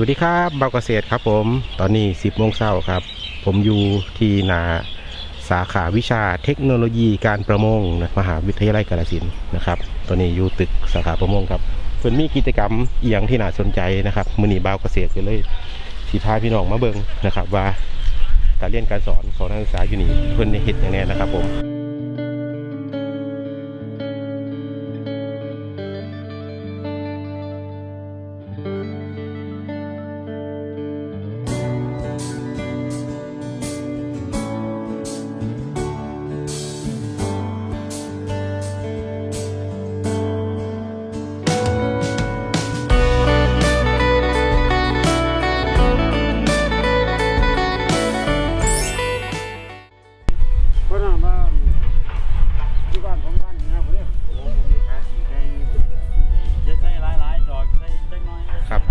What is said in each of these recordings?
วัสดีครับเบาเกษตรครับผม ตอนนี้ 10โมงเช้าครับ ผมอยู่ที่นาสาขาวิชาเทคโนโลยีการประมงนะมหาวิทยาลัยกาฬสินธุ์นะครับ ตอนนี้อยู่ตึกสาขาประมงครับเพิ่นมีกิจกรรมเอียงที่น่าสนใจนะครับมือนีเบาเกษตรก็เลยสีพาพี่น้องมาเบิงนะครับ ว่าการเรียนการสอนของนักศึกษาอยู่นี่เพิ่อนเฮ็ดอย่างแน่นะครับผม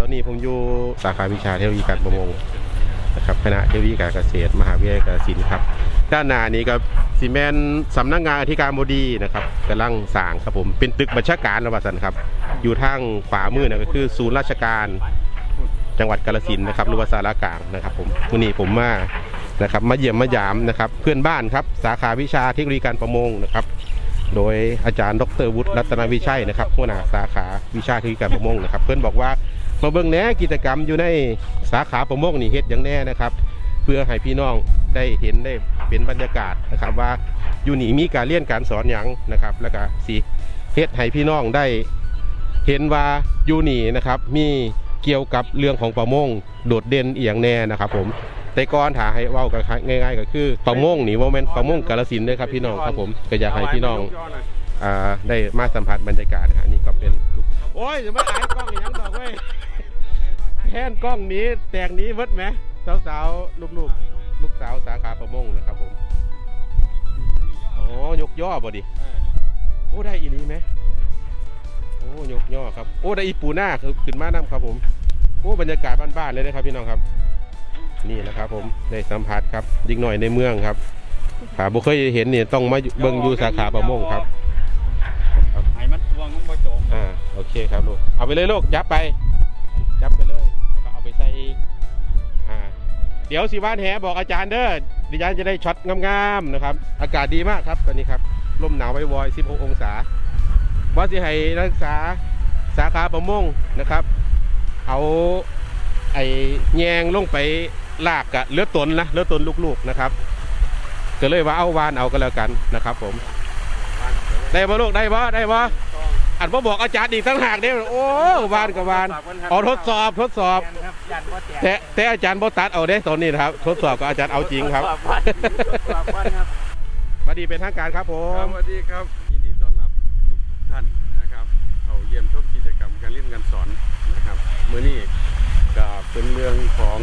ตอนนี้ผมอยู่สาขาวิชาเทคโนโลยีการประมงนะครับคณะเทคโนโลยีการเกษตร มหาวิทยาลัยกาฬสินครับ ด้านหน้านี้ก็ซีเมนสำนักงานอธิการบดีนะครับกำลังสร้างครับผมเป็นตึกบัญชาการระบาสันครับ อยู่ทางขวามือนะก็คือศูนย์ราชการจังหวัดกาฬสินนะครับหรือว่าสารกลางนะครับผมวันนี้ผมมานะครับมาเยี่ยมมายามนะครับเพื่อนบ้านครับสาขาวิชาเทคโนโลยีการประมงนะครับ โดยอาจารย์ดรวุฒิรัตนวิชัยนะครับหัวหน้าสาขาวิชาเทคโนโลยีการประมงนะครับ เพื่อนบอกว่า มาเบิ่งแหน่กิจกรรมอยู่ในสาขาประมงนี่เฮ็ดอย่างแน่นะครับ เพื่อให้พี่น้องได้เห็นได้เป็นบรรยากาศนะครับ ว่าอยู่นี่มีการเรียนการสอนอย่างนะครับ แล้วก็สิเฮ็ดให้พี่น้องได้เห็นว่าอยู่นี่นะครับมีเกี่ยวกับเรื่องของประมงโดดเด่นเอียงแน่นะครับ ผมแต่ก่อนถาให้ว้ากันง่าย ๆ ก็คือประมงนี่ว่าแม่นประมงกาฬสินเด้อครับพี่น้องครับผมก็อยากให้พี่น้องได้มาสัมผัสบรรยากาศนะฮะนี่ก็เป็นโอ้ยจะมาอายกล้องอีกยังดอกเว้ย แค่นกล้องนี้แตกนี้เวิดไหมสาวสาวลูกลูกๆ ลูกสาวสาขาประมงนะครับผมอ๋อยกย่อบ่ดิโอ้ได้อีนี้ไหมโอ้ยกย่อครับโอ้ได้อีปูหน้าคือขึ้นมานํครับผมโอ้บรรยากาศบ้านๆเลยนะครับพี่น้องครับ นี่นะครับผมได้สัมผัสครับยิงหน่อยในเมืองครับถ้าบ่เคยเห็นเนี่ยต้องมาเบิ่งอยู่สาขาประมงครับให้มันตวงมันบ่จมอ่าโอเคครับลูกเอาไปเลยลูกยับไป เดี๋ยวสิว่านแหบอกอาจารย์เด้อดิฉันจะได้ช็อตงามๆนะครับ อากาศดีมากครับตอนนี้ครับลมหนาวไว้วอย16 องศาว่าสิให้นักศึกษาสาขาประมงนะครับ เอาไอ้แยงลงไปลากกะเลือดตนนะเลือดตนลูกๆนะครับก็เลยว่าเอาวานเอากันแล้วกันนะครับ ผม ได้บ่ลูกได้บ่ได้บ่อันพ่บอกอาจารย์อีกตั้งหากเนี่ยโอ้วานกับวานเอทดสอบทดสอบ ยันบ่แตกแต่แต่อาจารย์บ่ตัดเอาได้ตอนนี้นะครับ ทดสอบกับอาจารย์เอาจริงครับฝากวันฝากวันครับ มาดีเป็นทางการครับผครัมบสวัสดีครับยินดีต้อนรับทุกท่านนะครับเข้าเยี่ยมชมกิจกรรมการเรียนการสอนนะครับเมื่อนี้ก็เป็นเรื่องของ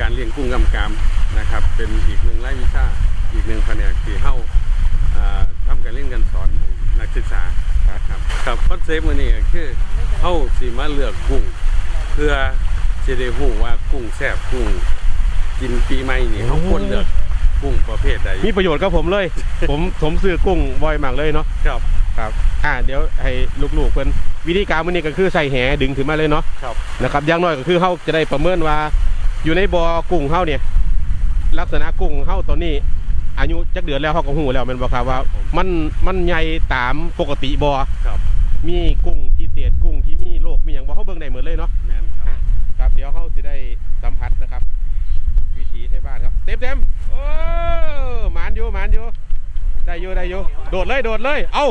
การเลี้ยงกุ้งกำกามนะครับ เป็นอีกหนึ่งรายวิชาอีกหนึ่งแผนกที่เข้าอ่าทำการเรียนการสอนให้นักศึกษาครับครับคอนเซปต์มื่อนี้ก็คือเข้าสีมาเลือกกุ้ง เพื่อ จะได้รู้ว่ากุ้งแซ่บกุ้งกินปีใหม่นี่เขาควรเลือกกุ้งประเภทใดมีประโยชน์กับผมเลย ผมผมซื้อกุ้งบ่อยมากเลยเนาะครับครับอ่าเดี๋ยวให้ลูกๆเพิ่นวิธีการมื้อนี้ก็คือใส่แหดึงขึ้นมาเลยเนาะครับนะครับอย่างน้อยก็คือเฮาจะได้ประเมินว่า อยู่ในบ่อกุ้งเฮาเนี่ยลักษณะกุ้งเฮาตัวนี้ อายุจักเดือนแล้วเฮาก็ฮู้แล้วแม่นบ่ครับว่า มันมันใหญ่ตามปกติบ่ครับมีกุ้งพิเศษกุ้งที่มีโรคมีอย่างบ่เขาเบิ่งได้หมดเลยเนาะ แม่นครับ ครับเดี๋ยวเขาสิได้สัมผัสนะครับ วิถีไทยบ้านครับ เต็มเต็มๆโอ้หมานอยู่หมานอยู่ได้ อยู่ได้อยู่โดดเลยโดดเลย เอ้า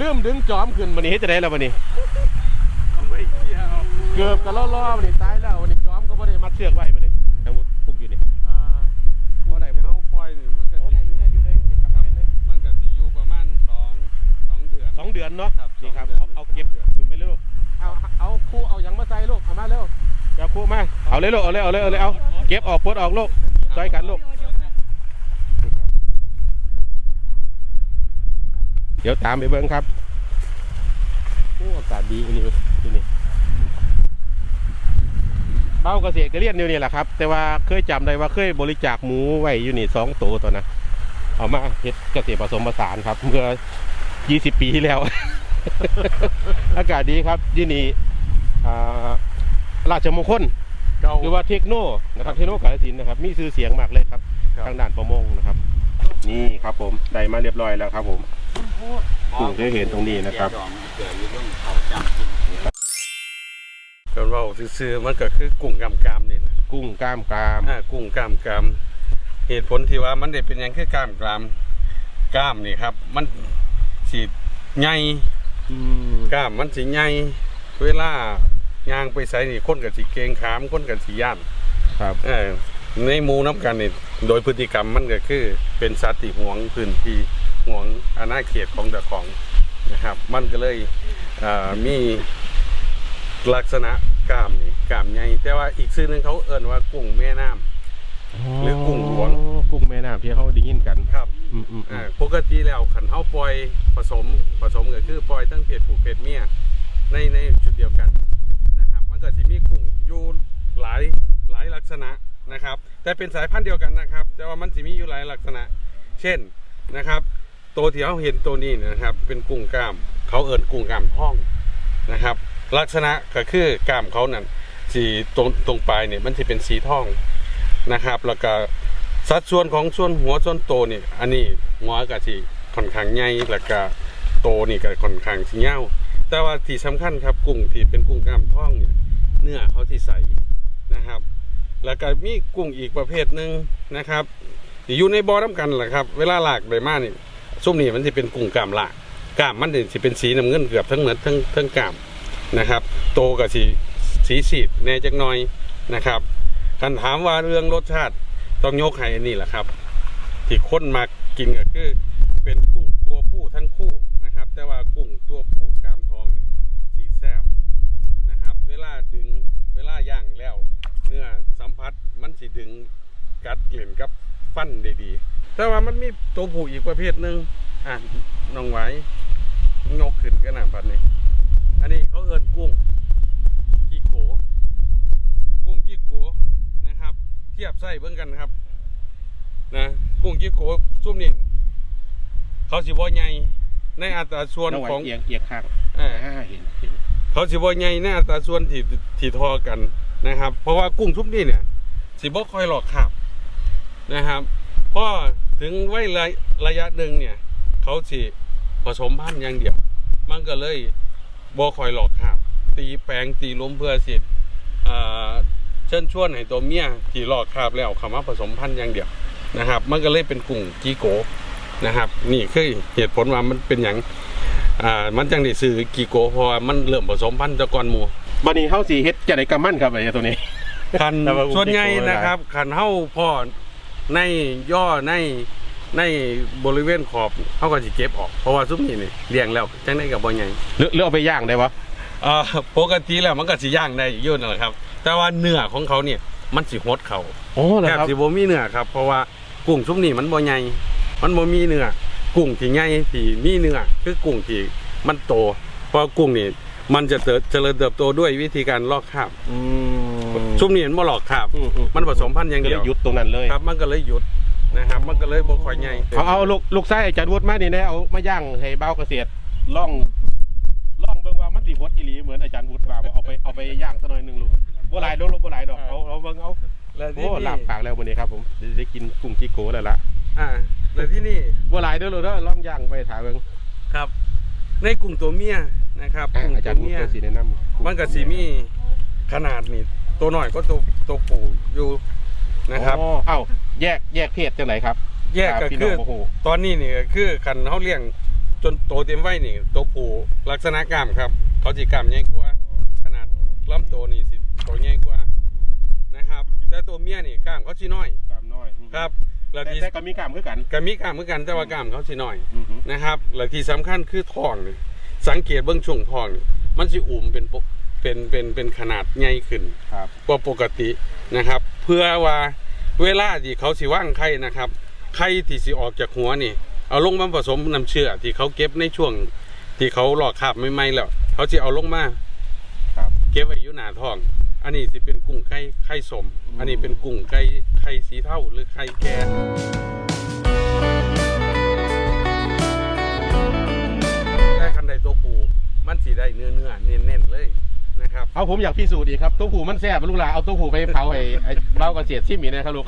ลืมดึงจอมขึ้นวันนี้เฮ็ดจะได้แล้ววันนี้ไม่เกี่ยวเกือบกันล่อๆวันนี้ตายแล้ววันนี้จอมก็บ่ได้มัดเสือกไว้วันนี้ทางวุฒิพุกอยู่นี่อ่าบ่ได้บ่เขาปล่อยนี่มันก็โอ้ได้อยู่ได้อยู่ได้อยู่นี่ครับครับเป็นเลยมันก็สิอยู่ประมาณสองสองเดือนสองเดือนเนาะครับนี่ครับสองเอาเดือนเอาเก็บสองเดือนขึ้นไปเลยลูกเอาเอาคู่เอาหยังมาใส่ลูกเอามาเร็วเดี๋ยวคู่มาเอาเลยลูกเอาเลยเอาเลยเอาเลยเอาเก็บออกปลดออกลูกซอยกันลูก เดี๋ยวตามไปเบิ้งครับโอ้อากาศดีอันนี้ที่นี่เบ้าเกษตรก็เรียนอยู่นี่แหละครับ แต่ว่าเคยจำได้ว่าเคยบริจาคหมูไว้อยู่นี่สองตัวตัวนะเอามาเฮ็ดเกษตรผสมผสานครับ เมื่อ20ปีที่แล้ว อากาศดีครับที่นี่อ่าราชมงคลเก่าหรือว่าเทคโนนะครับเทคโนกาฬสินธุ์นะครับ มีชื่อเสียงมากเลยครับครับ ทางด้านประมงนะครับ นี่ครับผมได้มาเรียบร้อยแล้วครับผม คุณได้เห็นตรงนี้นะครับกันเว่าซื่อๆมันก็คือกุ้งกำกามนี่นะกุ้งกล้ามกรามอ่ากุ้งกามกามเหตุผลที่ว่ามันได้เป็นหยังคือกามกรามกล้ามนี่ครับ มันสีใหญ่อืมกล้ามมันสีใหญ่เวลายางไปใส่นี่คนกับสีเกรงขามคนกับสีย่านครับเออในหมูน้ำกันนี่โดยพฤติกรรมมันก็คือเป็นสัตว์ที่หวงพื้นที่ หวงอาณาเขตของเจ้าของนะครับ มันก็เลยเอ่อมีลักษณะกล้ามนี่กล้ามใหญ่แต่ว่าอีกชื่อหนึงเขาเอิ่นว่ากุ้งแม่น้ำหรือกุ้งหลวงกุ้งแม่น้ำที่เขาได้ยินกันครับอืมอืมอือ่ามปกติแล้วขันเฮาปล่อยผสมผสมก็คือปล่อยทั้งเพศผู้เพศเมียในในจุดเดียวกันนะครับ มันก็สิมีกุ้งอยู่หลายหลายลักษณะนะครับ แต่เป็นสายพันธุ์เดียวกันนะครับ แต่ว่ามันสิมีอยู่หลายลักษณะ เช่นนะครับ ตัวที่เราเห็นตัวนี้นะครับ เป็นกุ้งกล้าม เขาเอิ้นกุ้งกล้ามท้องนะครับ ลักษณะก็คือกล้ามเขานั่นสีตรงตรงปลายเนี่ยมันจะเป็นสีทองนะครับ แล้วก็สัดส่วนของส่วนหัวส่วนโตนี่อันนี้หัวก็สิค่อนข้างใหญ่แล้วก็โตนี่ก็ค่อนข้างสิยาแต่ว่าที่สำคัญครับกุ้งที่เป็นกุ้งกล้ามท้องเนี่ยเนื้อเขาที่ใสนะครับ แล้วก็มีกุ้งอีกประเภทหนึ่งนะครับที่อยู่ในบ่อน้ำกันแหละครับ เวลาหลากใบมานี่ ส้มนี่มันจะเป็นกุ้งกามลากามมันจะเป็นสีน้ำเงินเกือบทั้งเหมือนทั้งทั้งกามนะครับ โตกับสีสีสีดแน่จักหน่อยนะครับคันถามว่าเรื่องรสชาติต้องยกให้อันนี้แหละครับ ที่คนมากินก็คือเป็นกุ้งตัวผู้ทั้งคู่นะครับ แต่ว่ากุ้งตัวผู้กล้ามทองนี่สีแซบนะครับ เวลาดึงเวลาย่างแล้ว เนื้อสัมผัสมันสีดึงกัดกลิ่นกับ ฟันได้ดีแต่ว่ามันมีตัวผู้อีกประเภทหนึ่งอะน้องไหว้งกขึ้นกันหนาบัดนี้ อันนี้เขาเอินกุ้งกี้โกกุ้งกี้โกนะครับ เทียบไส้เบิ่งกันครับ นะกุ้งกี้โกซุ่มนี่เขาสิบ่ใหญ่ในอัตราส่วนน้องไหวของเอียงเอียงข้างเอ่ออ่าเห็นเห็นเขาสิบ่ใหญ่ในอัตราส่วนที่ที่ทอกันนะครับ เพราะว่ากุ้งซุ่มนี่เนี่ยสิบ่ค่อยหลอกขาบ นะครับเพราะถึงไว้ระระยะหนึ่งเนี่ย เขาสิผสมพันธุ์อย่างเดียว มันก็เลยบ่คอยหลอกขาบตีแปลงตีล้มเพื่อสิอ่าเชิญชวนให้ตัวเมียที่หลอกขาบแล้วเขามาผสมพันธุ์อย่างเดียวนะครับ มันก็เลยเป็นกุ้งกีโกนะครับ นี่คือเหตุผลว่ามันเป็นอย่างอ่ามันจังได้ซื้อกีโกเพราะว่ามันเริ่มผสมพันธุ์แตะกอนหมูบันนี้เฮาสีเฮ็ดจะได้กำมั่นครับไอ้ตัวนี้คันแต่ว่ากุ้งส่วนใหญ่กีโก้ไม่ได้นะครับคันเฮาพ่อ ในย่อในในบริเวณขอบเฮาก็สิเก็บออกเพราะว่าซุมนี้นี่เลี้ยงแล้วจังได้กับบ่ใหญ่หรือหรือเอาไปย่างได้วะอ่าปกติแล้วมันก็สิย่างได้อยู่นั่นแหละครับ แต่ว่าเนื้อของเขาเนี่ยมันสิหดเขาโอ้เหรอแทบครับสิบ่มีเนื้อครับ เพราะว่ากุ้งซุมนี้มันบ่ใหญ่มันบ่มีเนื้อกุ้งที่ใหญ่ที่มีเนื้อคือกุ้งที่มันโตเพราะกุ้งนี่มันจะเติบเจริญเติบโตด้วยวิธีการลอกคราบ อืม ซุมนี้มันบ่ลอกคราบอือืมันผสมพันธุ์อย่างเดียวก็ลหยุดตรงนั้นเลยครับ มันก็เลยหยุดนะครับ มันก็เลยบ่ค่อยใหญ่เอาเอาลูกลูกไส้อาจารย์วุฒิมานี่แน่เอามาย่างให้เบ้าเกษตรล่องล่องเบิ่งว่ามันสิหดอีหลีเหมือนอาจารย์วุฒิว่าบ่เอาไปเอาไปย่างซะหน่อยหนึงลูกบ่หลายดอกลูกบ่หลายดอกเอาเอาเบิ่งเอาแล้วที่โอ้นี่ลาบปากแล้ววันนี้ครับผมได้ได้กินกุ้งจิโกแล้วล่ะอ่าแล้วที่นี่ บ่หลายเด้อลูกเด้อล่องย่างไปถาเบิ่งครับ ในกลุ่มตัวเมียนะครับอะกลุ่มอาจาตัรวย์วุฒิเมียก็สิแนะนำมันก็สิมีขนาดนี่ ตัวหน่อยก็ตัวตัวปู่อยู่นะครับ อ๋อเอ้าแยกแยกเพศจังไดครับแยกก็พี่คืน้องบ่ฮู้ตอนนี้นี่ก็คือคันเขาเลี้ยงจนโตเต็มวัยนี่ ตัวปู่ลักษณะกล้ามครับ เขาสิกล้ามใหญ่กว่าขนาดลำตัวนี่สิตัวใหญ่กว่านะครับ แต่ตัวเมียนี่กล้ามเขาสิน้อยกล้ามน้อยอืมครับแล้วแต่ที่แต่ก็มีกล้ามคือกันก็มีกล้ามเหมือนกันแต่ว่ากล้ามเขาสิน้อยอือหือนะครับและที่สำคัญคือทองนี่สังเกตเบื้องช่วงทองนี่มันสิอุ่มเป็นปก เป็นเป็นเป็นขนาดใหญ่ขึ้นครับ กว่าปกตินะครับ เพื่อว่าเวลาที่เขาสิว่างไข่นะครับไข่ที่สิออกจากหัวนี่ เอาลงมาผสมน้ำเชื่อที่เขาเก็บในช่วง ที่เขาหลอกคาบไม่ไหมแล้ว เขาจะเอาลงมาครับเก็บไว้อยู่หน้าท้อง อันนี้สิเป็นกุ้งไข่ไข่สม อันนี้เป็นกุ้งไก่ไข่สีเท่าหรือไข่แก่แต่คันใดตัวปูมันสีได้เนื้อเนื้อเน้น เอาผมอยากพิสูจน์อีกครับตัวผูมันแซ่บลูกหลานเอาตัวผูไปเผาไอ้ไอ้เบ้ากระเสียดซิมอีกนะครับลูก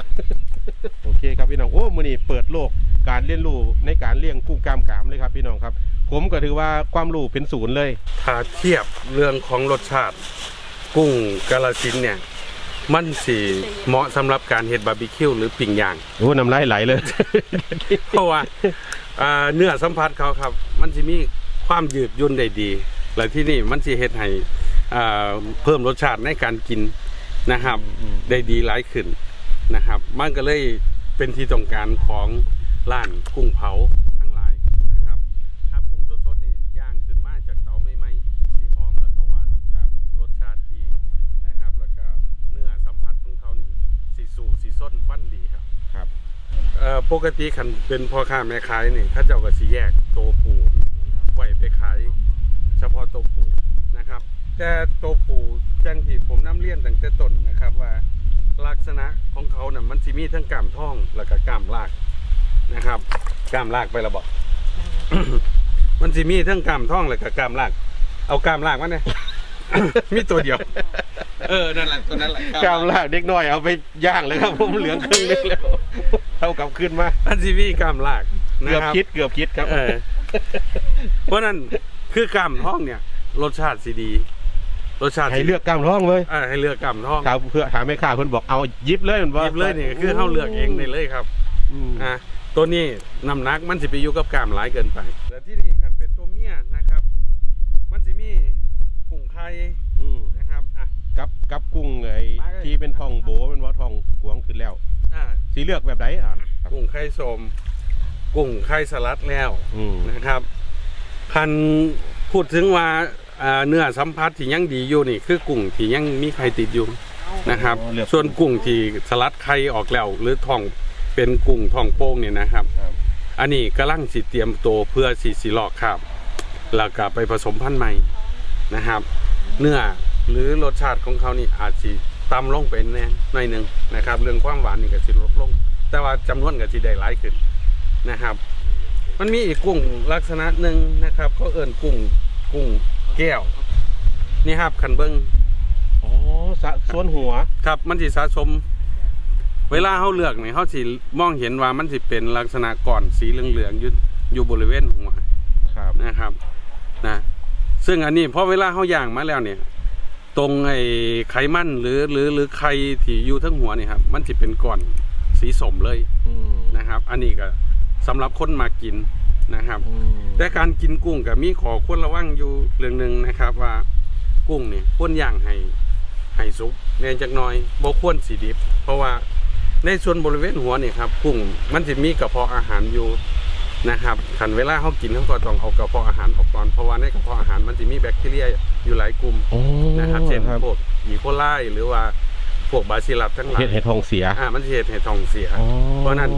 โอเคครับพี่น้องโอ้มือนี้เปิดโลกการเรียนรู้ในการเลี้ยงกุ้งกล้ามกรามเลยครับพี่น้องครับ ผมก็ถือว่าความรู้เป็นศูนย์เลย ถ้าเทียบเรื่องของรสชาติ กุ้งกาลสินธุ์เนี่ย มันสีเหมาะสำหรับการเฮ็ดบาร์บีคิวหรือปิ้งย่างโอ้น้ำลายไหลเลย เพราะว่าอ่าเนื้อสัมผัสเขาครับ มันจะมีความยืดหยุ่นได้ดี และที่นี่มันสิเฮ็ดให้ อ่าเพิ่มรสชาติในการกินนะครับ อืม ได้ดีหลายขึ้นนะครับ มันก็เลยเป็นที่ต้องการของร้านกุ้งเผาทั้งหลายนะครับถ้ากุ้งสดๆนี่ย่างขึ้นมาจากเตาไม่ไหม้สีหอมแล้วก็หวานครับ รสชาติดีนะครับ แล้วก็เนื้อสัมผัสของเขานี่สีสู่สีส้นฟันดีครับ ครับ เอ่อปกติคันเป็นพ่อค้าแม่ขายนี่เขาเจ้าก็สิแยกโตวผูไว้ไปขาย เฉพาะโตวผูนะครับ แต่โตวผูจังที่ผมนํเรียนตั้งแต่ต้นนะครับว่า ลักษณะของเขาน่ะมันสิมีทั้งกล้ามท้องแล้วก็กล้ามลากนะครับกล้ามลากไปและบอก มันสิมีทั้งกล้ามท้องแล้วก็กล้ามลาก เอากล้ามลากมาเนี่ย มีตัวเดียว เออ นั่นแหละตัวนั้นแหละกล้ามลากเด็กน้อยเอาไปย่างเลยครับ ผมเหลืองครึ่งนึงแล้วเท่ากับขึ้นมามันสิมีกล้ามลากนะเกือบรับคิดเกือบคิดครับ เออเพราะนั้นคือกล้ามท้องเนี่ย รสชาติสีดี รสชาติให้เลือกกล้ามท้องเลยอ่าให้เลือกกล้ามท้องครับเพื่อถามไม่ค่าเพิ่นบอกเอายิบเลยมันหยิบเลยเนี่ยคือเขาเลือกเองได้เลยครับอืมอ่าตัวนี้น้ำหนักมันสิไปอยู่กับกล้ามหลายเกินไปแต่ที่นี่คันเป็นตัวเมียนะครับ มันสิมีกุ้งไข่อืมนะครับอะกับกับกุ้งไอ้มาเลยที่เป็นทองโบเป็นว่าทองกวงขึ้นแล้วอ่าสีเลือกแบบไหนอะกุ้งไข่สมกุ้งไข่สลัดแล้วอืมนะครับคันพูดถึงว่า อ่าเนื้อสัมผัสที่ยังดีอยู่นี่ คือกุ้งที่ยังมีไข่ติดอยู่นะครับเลือกส่วนกุ้งที่สลัดไข่ออกแล้ว หรือทองเป็นกุ้งทองโป้งเนี่ยนะครับครับอันนี้กำลังสิเตรียมตัวเพื่อสีสีหลอกครับแล้วก็ไปผสมพันธุ์ใหม่นะครับ เนื้อหรือรสชาติของเขานี่อาจสิต่ำลงเป็นแน่หน่อยหนึ่งนะครับ เรื่องความหวานนี่ก็สิลดลง แต่ว่าจำนวนก็สิได้หลายขึ้นนะครับ มันมีอีกกุ้งลักษณะหนึ่งนะครับเขาเอิ่นกุ้งกุ้ง แก้ว นี่ครับคันเบิงอ๋อสะส่วนหัว ครับ มันสิสะสม เวลาเขาเลือกนี่เขาสิมองเห็นว่ามันสิเป็นลักษณะก่อนสีเหลืองๆอยู่อยู่บริเวณหัวครับนะครับนะซึ่งอันนี้พอเวลาเขาย่างมาแล้วเนี่ย ตรงไอ้ไขมันหรือหรือหรือไข่ที่อยู่ทั้งหัวนี่ครับมันสิเป็นก่อนสีสมเลยอืมนะครับ อันนี้ก็สำหรับคนมากิน นะครับ อืมแต่การกินกุ้งกับมีขอควรระวังอยู่เรื่องหนึ่งนะครับว่ากุ้งเนี่ยควรย่างให้ให้สุกแน่จักหน่อยบ่ควรสีดิบ เพราะว่าในส่วนบริเวณหัวเนี่ยครับกุ้งมันจะมีกระเพาะอาหารอยู่นะครับขันเวลาเขากินเขาก็ต้องเอากระเพาะอาหารออกก่อนเพราะว่าในกระเพาะอาหารมันจะมีแบคทีเรียอยู่หลายกลุ่ม โอ้นะครับเช่นครับพวกอีโคไลหรือว่า พวกบาซิลัสทั้งหลายเห็ดเห็ดทองเสียอ่ามันจะเห็ดให้ท้องเสียอ๋อเพราะนั้น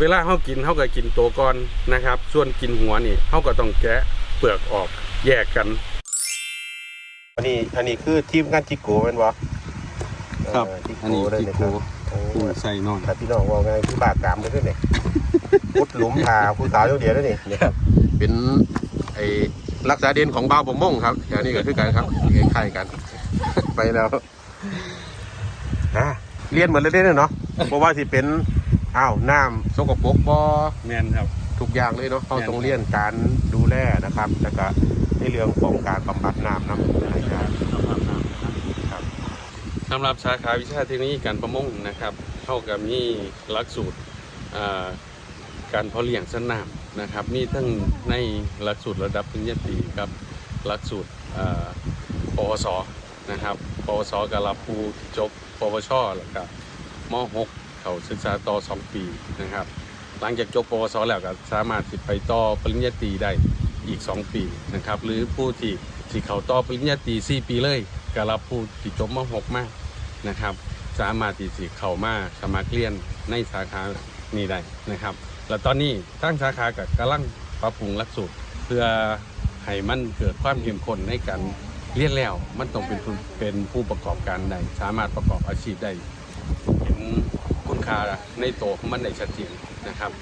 เวลาเขากินเขาก็กินตัวก่อนนะครับ ส่วนกินหัวนี่เขาก็ต้องแกะเปลือกออกแยกกัน อันนี้อันนี้คือทีมงานจิโก้เป็นวะครับเจิอันนี้โก้เลยจินะโก้ครับกุ้งใส่นอนแต่พี่น้องว่าไงคือบากกรรมเลยด้วยเนี่ยพุดหลุมหาผู้สาวเดียวๆด้วยนี่เนี่ยครับเป็นไอ้รักษาเด่นของบ้าวบงม่งครับอย่างนี้ก็คือกันครับคล้ายๆกัน ไปแล้วอะ เรียนเหมือนเล่นๆเนาะเพราะว่าที่เป็นอ้าวน้ำสกปรกบ่แมนครับ ทุกอย่างเลยเนาะเขาแม่นต้องเรียนการดูแลนะครับ แล้วก็ในเรื่องของการบำบัดน้ำน้ำหลายอย่างครับสำหรับสาขาวิชาเทคโนโลยีการประมงนะครับเข้ากับมีหลักสูตรอ่าการเพาะเลี้ยงสนน้ำนะครับ มีทั้งในหลักสูตรระดับปริญญาตรีกับหลักสูตรอ่าปวสนะครับปวสกับรับผู้ที่จบ ปวชแล้วก็ม .6 เขาศึกษาต่อ 2 ปีนะครับ หลังจากจบปวสแล้วก็สามารถสิไปต่อปริญญาตรีได้อีก 2 ปีนะครับ หรือผู้ที่ที่เขาต่อปริญญาตรี4ปีเลยก็รับผู้ที่จบม .6 มานะครับ สามารถที่สิเข้ามาสมัครเรียนในสาขานี้ได้นะครับ แล้วตอนนี้ทั้งสาขากับกำลังปรับปรุงหลักสูตรเพื่อให้มันเกิดความเข้มข้นในการ เรียนแล้วมันต้องเป็นผู้เป็นผู้ประกอบการได้สามารถประกอบอาชีพได้เห็นคุณค่าในตัวของมันได้ชัดเจนนะครับ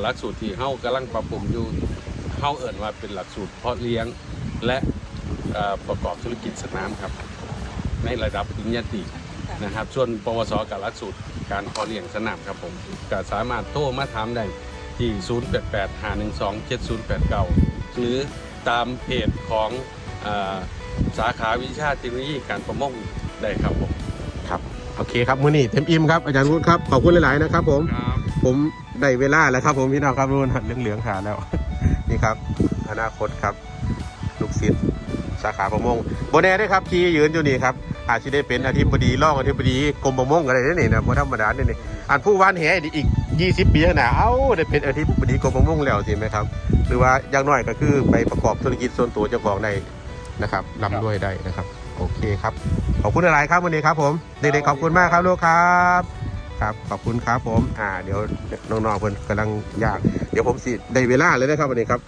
หลักสูตรที่เฮากำลังปรับปรุงอยู่เฮาเอิ่นว่าเป็นหลักสูตรเพาะเลี้ยงและประกอบธุรกิจสนามครับ ในระดับปริญญาตรีนะครับส่วนปวสกับหลักสูตรการพอเลี้ยงสนามครับผมก็สามารถโทรมาถามได้ที่ 088 512 7089 หรือตามเพจของ สาขาวิชาเทคโนโลยีการประมงได้ครับผมครับโอเคครับมื้อนี้เต็มอิ่มครับอาจารย์วุฒิครับขอบคุณหลาย ๆ นะครับ ผมครับผมได้เวลาแล้วครับผมพี่น้องครับรุ่นเหลืองๆหาแล้ว นี่ครับ อนาคตครับ ลูกศิษย์สาขาประมงโบแน่ได้ครับขี่ยืนอยู่นี่ครับอาจจะได้เป็นอธิบดีรองอธิบดีกรมประมงอะไรนี่นะบ่ธรรมดาเนี่ยนี่อันผู้ว่านแหอีก 20 ปีข้างหน้าเอ้าได้เป็นอธิบดีกรมประมงแล้วสิไหมครับ หรือว่าอย่างน้อยก็คือไปประกอบธุรกิจส่วนตัวเจ้าของได้ นะครับร่ำรวยได้นะครับ โอเคครับ ขอบคุณอะไรครับวันนี้ครับผมเด็กๆขอบคุณมากครับลูกครับครับขอบคุณครับผม อ่า เดี๋ยวน้องๆเพิ่นกำลังยาก เดี๋ยวผมสิได้เวลาเลยนะครับวันนี้ครับ